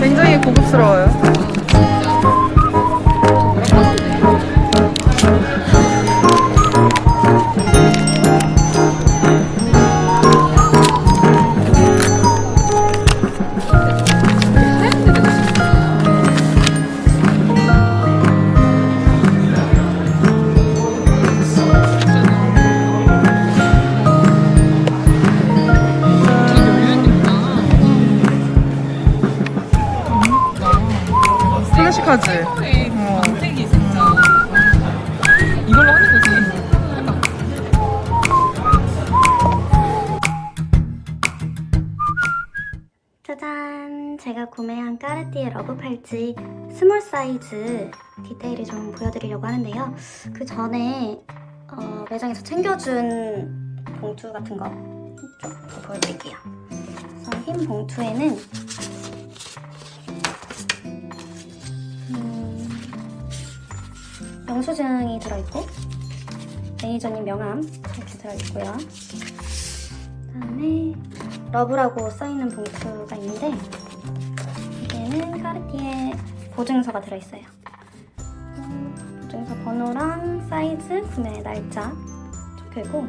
굉장히 고급스러워요. 클래식하지? 어. 색이 진짜 이걸로 하는 거지. 짜잔! 제가 구매한 까르띠에 러브 팔찌 스몰 사이즈 디테일을 좀 보여드리려고 하는데요. 그 전에 어, 매장에서 챙겨준 봉투 같은 거좀 보여드릴게요. 흰 봉투에는 영수증이 들어있고 매니저님 명함 이렇게 들어있고요. 그 다음에 러브라고 써있는 봉투가 있는데 여기에는 까르띠에 보증서가 들어있어요. 음, 보증서 번호랑 사이즈, 구매 날짜 적혀있고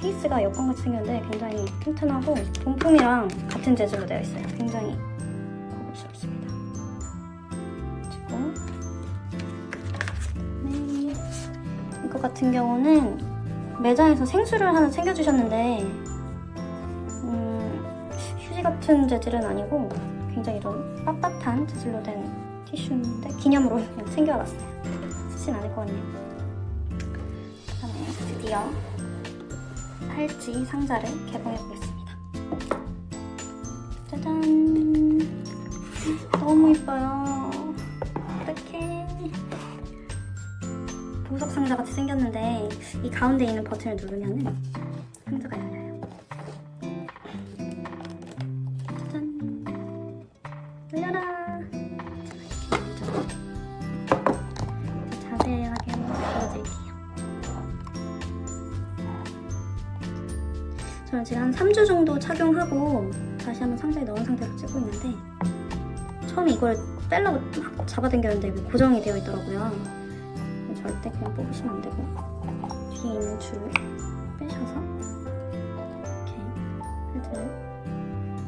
케이스가 여권같이 생겼는데 굉장히 튼튼하고 동품이랑 같은 재질로 되어 있어요. 굉장히 같은 경우는 매장에서 생수를 하나 챙겨주셨는데 음, 휴지 같은 재질은 아니고 굉장히 좀 빳빳한 재질로 된 티슈인데 기념으로 그냥 챙겨왔어요. 쓰진 않을 것 같네요. 그다음에 드디어 팔찌 상자를 개봉해 보겠습니다. 짜잔! 너무 이뻐요. 어떡해. 보석 상자 같이 생겼는데 이 가운데 있는 버튼을 누르면은 상자가 열려요. 짜잔. 열려라. 자세하게 보여드릴게요. 저는 지금 한 3주 정도 착용하고 다시 한번 상자에 넣은 상태로 찍고 있는데 처음에 이걸 빼려고 막 잡아당겼는데 이거 고정이 되어 있더라고요. 절대 그냥 뽑으시면 안 되고 뒤에 있는 줄을 빼셔서 이렇게 패드를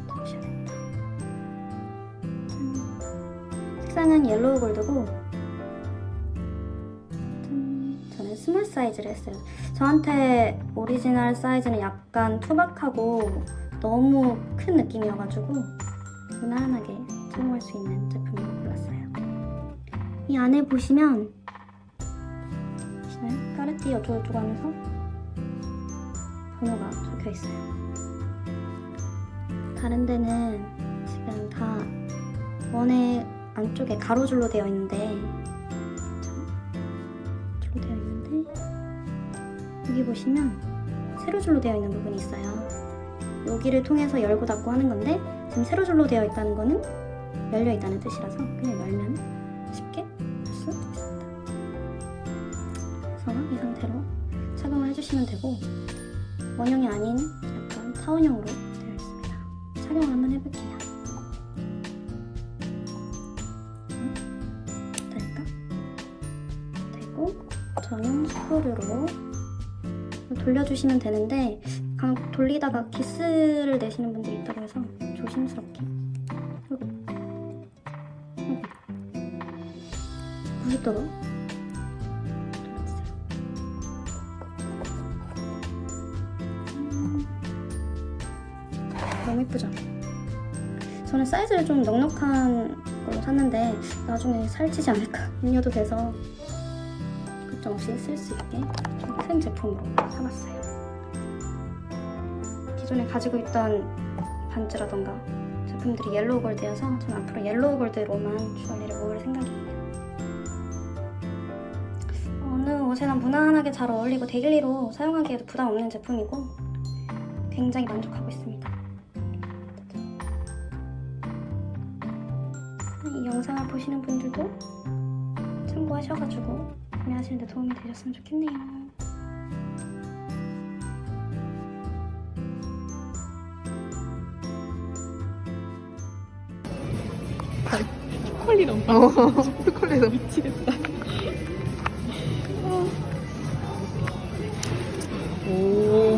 잡으셔야겠다. 짠. 색상은 옐로우 골드고 짠. 저는 스몰 사이즈를 했어요. 저한테 오리지널 사이즈는 약간 투박하고 너무 큰 느낌이어가지고 무난하게 착용할 수 있는 제품을 골랐어요. 이 안에 보시면 띠 어쩌고저쩌고 하면서 번호가 적혀 있어요. 다른 데는 지금 다 원의 안쪽에 가로줄로 되어 있는데 줄로 되어 있는데 여기 보시면 세로줄로 되어 있는 부분이 있어요. 여기를 통해서 열고 닫고 하는 건데 지금 세로줄로 되어 있다는 거는 열려 있다는 뜻이라서 그냥 열면 쉽게 해주시면 되고 원형이 아닌 약간 타원형으로 되어 있습니다. 착용을 한번 해볼게요. 응? 될까? 되고 전용 스크류로 돌려주시면 되는데 강 돌리다가 기스를 내시는 분들이 있다고 해서 조심스럽게 아이고 아이고 90도로 너무 예쁘죠? 저는 사이즈를 좀 넉넉한 걸로 샀는데 나중에 살찌지 않을까 음료도 돼서 걱정 없이 쓸 수 있게 좀 큰 제품으로 사봤어요 기존에 가지고 있던 반지라던가 제품들이 옐로우 골드여서 저는 앞으로 옐로우 골드로만 주얼리를 모을 생각이에요. 어느 옷에나 무난하게 잘 어울리고 데일리로 사용하기에도 부담 없는 제품이고 굉장히 만족하고 있습니다. 이 영상을 보시는 분들도 참고하셔가지고 구매하시는 데 도움이 되셨으면 좋겠네요. 콜리랑 어, 초콜릿. 미치겠다. 오.